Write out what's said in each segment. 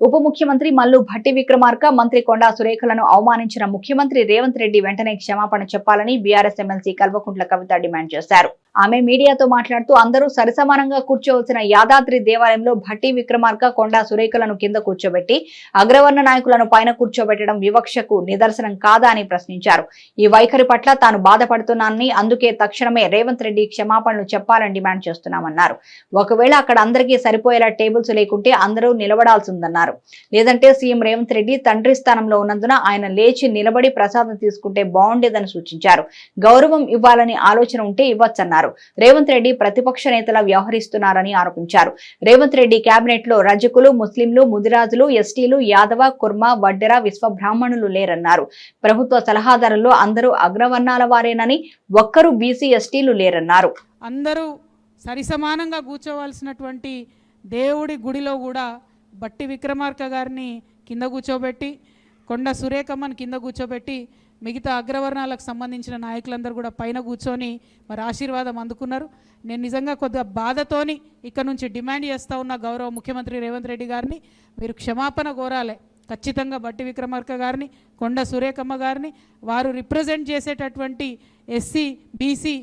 ఉప ముఖ్యమంత్రి మల్లు భట్టి విక్రమార్క మంత్రి కొండా సురేఖలను అవమానించిన ముఖ్యమంత్రి రేవంత్ రెడ్డి వెంటనే క్షమాపణ చెప్పాలని BRS MLC Kalvakuntla Kavitha demand చేశారు. ఆమె మీడియాతో మాట్లాడుతూ అందరూ సరిసమానంగా కూర్చోవలసిన యాదాద్రి దేవాలయంలో భట్టి విక్రమార్క కొండా సురేఖలను కింద కూర్చోబెట్టి అగ్రవర్ణ నాయకులను పైన కూర్చోబెట్టడం వివక్షకు నిదర్శనం కాదా అని ప్రశ్నించారు. ఈ వైఖరి పట్ల తాను బాధపడుతున్నానని అందుకే తక్షణమే రేవంత్ రెడ్డి క్షమాపణలు చెప్పాలని డిమాండ్ చేస్తున్నామన్నారు. ఒకవేళ అక్కడ అందరికీ సరిపోయేలా టేబుల్స్ లేకుంటే అందరూ నిలబడాల్సిందన్నారు. లేదంటే సీఎం రేవంత్ రెడ్డి తండ్రి స్థానంలో ఉన్నందున ఆయన లేచి నిలబడి ప్రసాదం తీసుకుంటే బాగుండేదని సూచించారు. గౌరవం ఇవ్వాలని ఆలోచన ఉంటే ఇవ్వచ్చన్నారు. రేవంత్ రెడ్డి ప్రతిపక్ష నేతలా వ్యవహరిస్తున్నారని ఆరోపించారు. రేవంత్ రెడ్డి కేబినెట్లో రజకులు ముస్లింలు ముదిరాజులు ఎస్టీలు యాదవ కుర్మ వడ్డెర విశ్వబ్రాహ్మణులు లేరన్నారు. ప్రభుత్వ సలహాదారుల్లో అందరూ అగ్రవర్ణాల వారేనని ఒక్కరూ బీసీ ఎస్టీలు లేరన్నారు. అందరూ సరిసమానంగా కూర్చోవలసినటువంటి దేవుడి గుడిలో కూడా బట్టి విక్రమార్క గారిని కింద కూర్చోబెట్టి కొండ సురేఖమ్మని కింద కూర్చోబెట్టి మిగతా అగ్రవర్ణాలకు సంబంధించిన నాయకులందరూ కూడా పైన కూర్చొని మరి ఆశీర్వాదం అందుకున్నారు. నేను నిజంగా కొద్దిగా బాధతోని ఇక్కడ నుంచి డిమాండ్ చేస్తూ ఉన్న గౌరవ ముఖ్యమంత్రి రేవంత్ రెడ్డి గారిని మీరు క్షమాపణ కోరాలి. ఖచ్చితంగా బట్టి విక్రమార్క గారిని కొండ సురేఖమ్మ గారిని వారు రిప్రజెంట్ చేసేటటువంటి ఎస్సీ బీసీ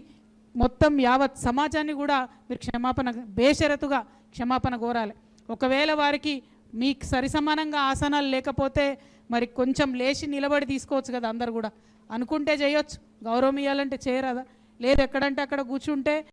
మొత్తం యావత్ సమాజాన్ని కూడా మీరు క్షమాపణ బేషరతుగా క్షమాపణ కోరాలి. ఒకవేళ వారికి మీకు సరిసమానంగా ఆసనాలు లేకపోతే మరి కొంచెం లేచి నిలబడి తీసుకోవచ్చు కదా అందరు కూడా. అనుకుంటే చేయొచ్చు. గౌరవం ఇవ్వాలంటే చేయరాదా? లేదు ఎక్కడంటే అక్కడ కూర్చుంటే